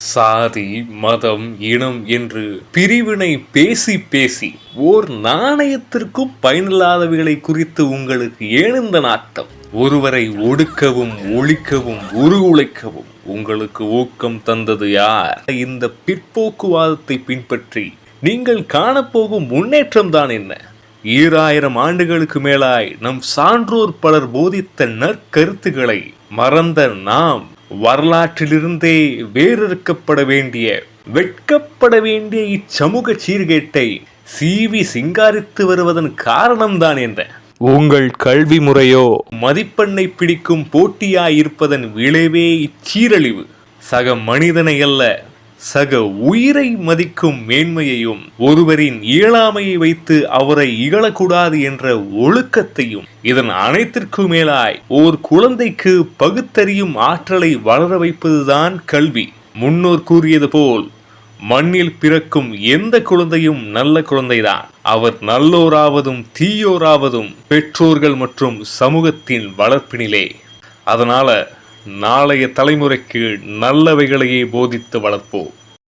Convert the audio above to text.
சாதி மதம் இனம் என்று பிரிவினை பேசி பேசி ஓர் நாணயத்திற்கும் பயனில்லாதவைகளை குறித்து உங்களுக்கு ஏன் நாட்டம். ஒருவரை ஒடுக்கவும் ஒழிக்கவும் உருகுலைக்கவும் உங்களுக்கு ஊக்கம் தந்தது யார்? இந்த பிற்போக்குவாதத்தை பின்பற்றி நீங்கள் காணப்போகும் முன்னேற்றம் தான் என்ன? ஈராயிரம் ஆண்டுகளுக்கு மேலாய் நம் சான்றோர் பலர் போதித்த நற்கருத்துக்களை மறந்த நாம் வரலாற்றிலிருந்தே வேறறுக்கப்பட வேண்டிய வெட்கப்பட வேண்டிய இச்சமூக சீர்கேட்டை சீவி சிங்காரித்து வருவதன் காரணம்தான் என்ன உங்கள் கல்வி முறையோ? மதிப்பெண்ணை பிடிக்கும் போட்டியாயிருப்பதன் விளைவே இச்சீரழிவு. சக மனிதனை அல்ல சக உயிரை மதிக்கும் மேன்மையையும் ஒருவரின் இயலாமையை வைத்து அவரை இகழக்கூடாது என்ற ஒழுக்கத்தையும் இதன் அனைத்திற்கும் மேலாய் ஓர் குழந்தைக்கு பகுத்தறியும் ஆற்றலை வளர வைப்பதுதான் கல்வி. முன்னோர் கூறியது போல் மண்ணில் பிறக்கும் எந்த குழந்தையும் நல்ல குழந்தைதான். அவர் நல்லோராவதும் தீயோராவதும் பெற்றோர்கள் மற்றும் சமூகத்தின் வளர்ப்பினிலே. அதனால நாளைய தலைமுறைக்கு நல்லவைகளையே போதித்து வளர்ப்போம்.